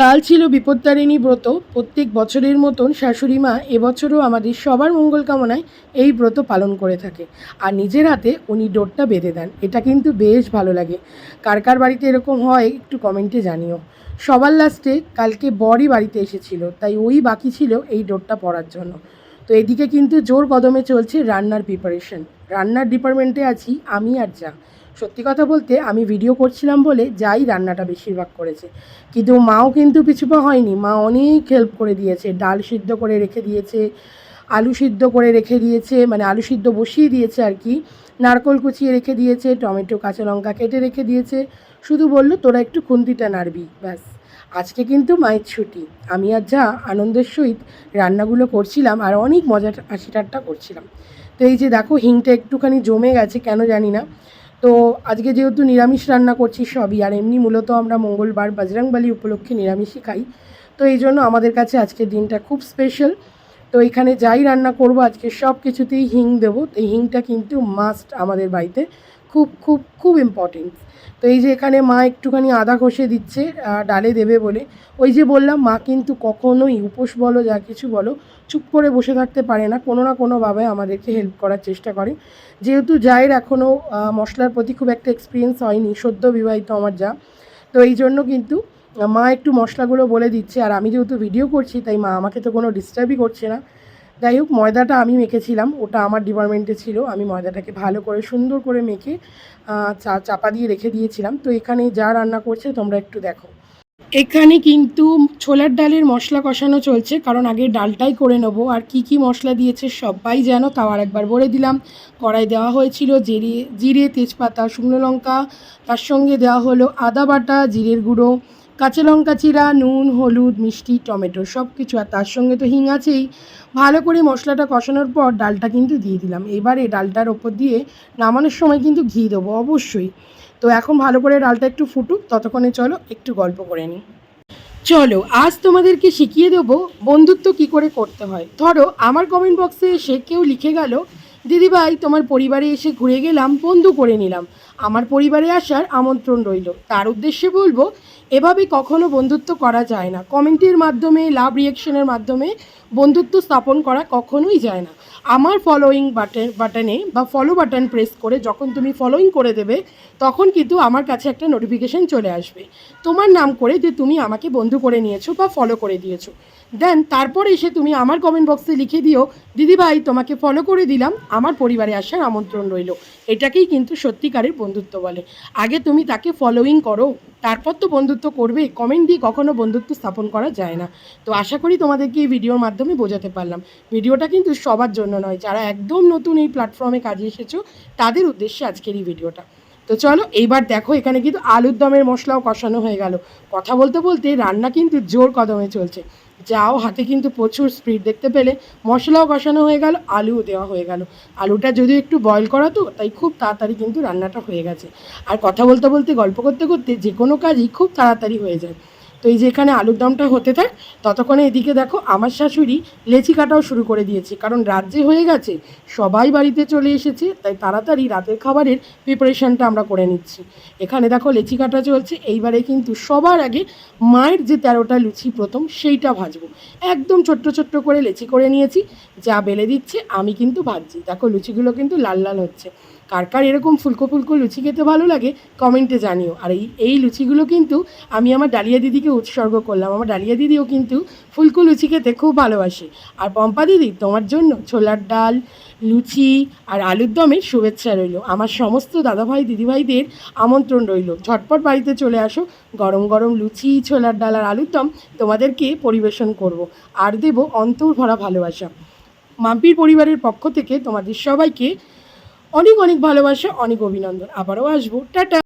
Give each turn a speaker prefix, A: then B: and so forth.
A: কাল ছিল বিপত্তারিণী ব্রত। প্রত্যেক বছরের মতন শাশুড়ি মা এবছরও আমাদের সবার মঙ্গল কামনায় এই ব্রত পালন করে থাকে। আর নিজের হাতে উনি ডোরটা বেঁধে দেন। এটা কিন্তু বেশ ভালো লাগে। কার কার বাড়িতে এরকম হয় একটু কমেন্টে জানিও। সবার লাস্টে কালকে বরই বাড়িতে এসেছিল, তাই ওই বাকি ছিল এই ডোরটা পড়ার জন্য। তো এদিকে কিন্তু জোর কদমে চলছে রান্নার প্রিপারেশন রান্নার ডিপার্টমেন্টে আছি, আমি আর যা। সত্যি কথা বলতে, আমি ভিডিও করছিলাম বলে যাই রান্নাটা বেশিরভাগ করেছে। কিন্তু মাও কিন্তু পিছুপা হয়নি, মা অনেক হেল্প করে দিয়েছে, ডাল সিদ্ধ করে রেখে দিয়েছে আলু সিদ্ধ করে রেখে দিয়েছে মানে আলু সিদ্ধ বসিয়ে দিয়েছে আর কি। নারকল কুচিয়ে রেখে দিয়েছে, টমেটো, কাঁচা লঙ্কা কেটে রেখে দিয়েছে। শুধু বলল, তোরা একটু খুন্তিটা নাড়বি, ব্যাস। আজকে কিন্তু মায়ের ছুটি। আমি আর যা আনন্দের সহিত রান্নাগুলো করছিলাম আর অনেক মজা হাসি ঠাট্টা করছিলাম। তো এই যে দেখো, হিংটা একটুখানি জমে গেছে, কেন জানি না। তো আজকে যেহেতু নিরামিষ রান্না করছি সবই, আর এমনি মূলত আমরা মঙ্গলবার, বজরংবলী উপলক্ষে নিরামিষই খাই। তো এই জন্য আমাদের কাছে আজকের দিনটা খুব স্পেশাল তো এখানে যাই রান্না করব, আজকে সব কিছুতেই হিং দেবো। তো এই হিংটা কিন্তু মাস্ট আমাদের বাড়িতে। খুব খুব খুব ইম্পর্টেন্ট তো এই যে এখানে মা একটুখানি আদা ঘষে দিচ্ছে ডালে দেবে বলে। ওই যে বললাম, মা কিন্তু কখনোই উপোস বলো, যা কিছু বলো, চুপ করে বসে থাকতে পারে না। কোনো না কোনোভাবে আমাদেরকে হেল্প করার চেষ্টা করে। যেহেতু জায়ের এখনও মশলার প্রতি খুব একটা এক্সপিরিয়েন্স হয়নি, সদ্য বিবাহিত আমার যা। তো এই জন্য কিন্তু মা একটু মশলাগুলো বলে দিচ্ছে, আর আমি যেহেতু ভিডিও করছি, তাই মা আমাকে তো কোনো ডিস্টার্বই করছে না। যাই হোক, ময়দাটা আমি মেখেছিলাম, ওটা আমার ডিপার্টমেন্টে ছিল, আমি ময়দাটাকে ভালো করে সুন্দর করে মেখে চা, চাপা দিয়ে রেখে দিয়েছিলাম। তো এখানে যা রান্না করছে, তোমরা একটু দেখো। এখানে কিন্তু ছোলার ডালের মশলা কষানো চলছে, কারণ আগে ডালটাই করে নেব। আর কি কি মশলা দিয়েছে, সবাই যেন তাও আর একবার বলে দিলাম। কড়াই দেওয়া হয়েছিল জিরে জিরে, তেজপাতা, শুকনো লঙ্কা, তার সঙ্গে দেওয়া হলো আদা বাটা, জিরের গুঁড়ো কাঁচা লঙ্কা চিরা, নুন, হলুদ, মিষ্টি, টমেটো সব কিছু আর তার সঙ্গে তো হিং আছেই। ভালো করে মশলাটা কষানোর পর ডালটা কিন্তু দিয়ে দিলাম। এবারে ডালটার ওপর দিয়ে নামানোর সময় কিন্তু ঘি দেবো অবশ্যই। তো এখন ভালো করে ডালটা একটু ফুটুক, ততক্ষণে চলো একটু গল্প করে নিই। চলো, আজ তোমাদেরকে শিখিয়ে দেবো বন্ধুত্ব কি করে করতে হয়। ধরো, আমার কমেন্ট বক্সে এসে কেউ লিখে গেল, দিদিভাই, তোমার পরিবারে এসে ঘুরে গেলাম, বন্ধু করে নিলাম। আমার পরিবারে আসার আমন্ত্রণ রইল। তার উদ্দেশ্যে বলব, এভাবে কখনো বন্ধুত্ব করা যায় না। কমেন্টের মাধ্যমে, লাভ রিয়েকশনের মাধ্যমে বন্ধুত্ব স্থাপন করা কখনোই যায় না। আমার ফলোয়িং বাটন বাটনে বা ফলো বাটন প্রেস করে যখন তুমি ফলোয়িং করে দেবে, তখন কিন্তু আমার কাছে একটা নোটিফিকেশন চলে আসবে। তোমার নাম করে যে তুমি আমাকে বন্ধু করে নিয়েছো বা ফলো করে দিয়েছ। দেন তারপর এসে তুমি আমার কমেন্ট বক্সে লিখে দিও দিদিভাই তোমাকে ফলো করে দিলাম। আমার পরিবারে আসার আমন্ত্রণ রইল। এটাকেই কিন্তু সত্যিকারের বন্ধুত্ব বলে। আগে তুমি তাকে ফলোয়িং করো, তারপর তো বন্ধুত্ব করবে। কমেন্ট দিয়ে কখনো বন্ধুত্ব স্থাপন করা যায় না। তো আশা করি তোমাদেরকে এই ভিডিওর মাধ্যমে বোঝাতে পারলাম। ভিডিওটা কিন্তু সবার জন্য নয়, যারা একদম নতুন এই প্ল্যাটফর্মে কাজে এসেছ, তাদের উদ্দেশ্যে আজকের এই ভিডিওটা তো চলো, এইবার দেখো, এখানে কিন্তু আলুর দমের মশলাও কষানো হয়ে গেল। কথা বলতে বলতে রান্না কিন্তু জোর কদমে চলছে। যাও, হাতে কিন্তু প্রচুর স্পিড। দেখতে পেলে মশলাও কষানো হয়ে গেল, আলুও দেওয়া হয়ে গেল। আলুটা যদি একটু বয়ল করা তো, তাই খুব তাড়াতাড়ি কিন্তু রান্নাটা হয়ে গেছে। আর কথা বলতে বলতে, গল্প করতে করতে যে কোনো কাজই খুব তাড়াতাড়ি হয়ে যায়। তো এই যে এখানে আলুর দমটা হতে থাক, ততক্ষণে এদিকে দেখো আমার শাশুড়ি লেচি কাটাও শুরু করে দিয়েছে। কারণ রাত যে হয়ে গেছে, সবাই বাড়িতে চলে এসেছে, তাই তাড়াতাড়ি রাতের খাবারের প্রিপারেশনটা আমরা করে নিচ্ছি। এখানে দেখো লেচি কাটা চলছে, এইবারে কিন্তু সবার আগে মায়ের যে তেরোটা লুচি প্রথম, সেইটা ভাজবো। একদম ছোট্ট ছোট্ট করে লেচি করে নিয়েছি, যা বেলে দিচ্ছে, আমি কিন্তু ভাজছি। দেখো লুচিগুলো কিন্তু লাল লাল হচ্ছে। কার কার এরকম ফুলকো ফুলকো লুচি খেতে ভালো লাগে, কমেন্টে জানিও। আর এই এই লুচিগুলো কিন্তু আমি আমার ডালিয়া দিদিকে উৎসর্গ করলাম। আমার ডালিয়া দিদিও কিন্তু ফুলকো লুচি খেতে খুব ভালোবাসে। আর পম্পা দিদি, তোমার জন্য ছোলার ডাল, লুচি আর আলুর দমের শুভেচ্ছা রইল। আমার সমস্ত দাদাভাই, দিদিভাইদের আমন্ত্রণ রইল। ঝটপট বাড়িতে চলে আসো। গরম গরম লুচি, ছোলার ডাল আর আলুর দম তোমাদেরকে পরিবেশন করব। আর দেব অন্তর ভরা ভালোবাসা। মাম্পির পরিবারের পক্ষ থেকে তোমাদের সবাইকে অনেক অনেক ভালোবাসা, অনেক অভিনন্দন। আবারও আসব। টাটা।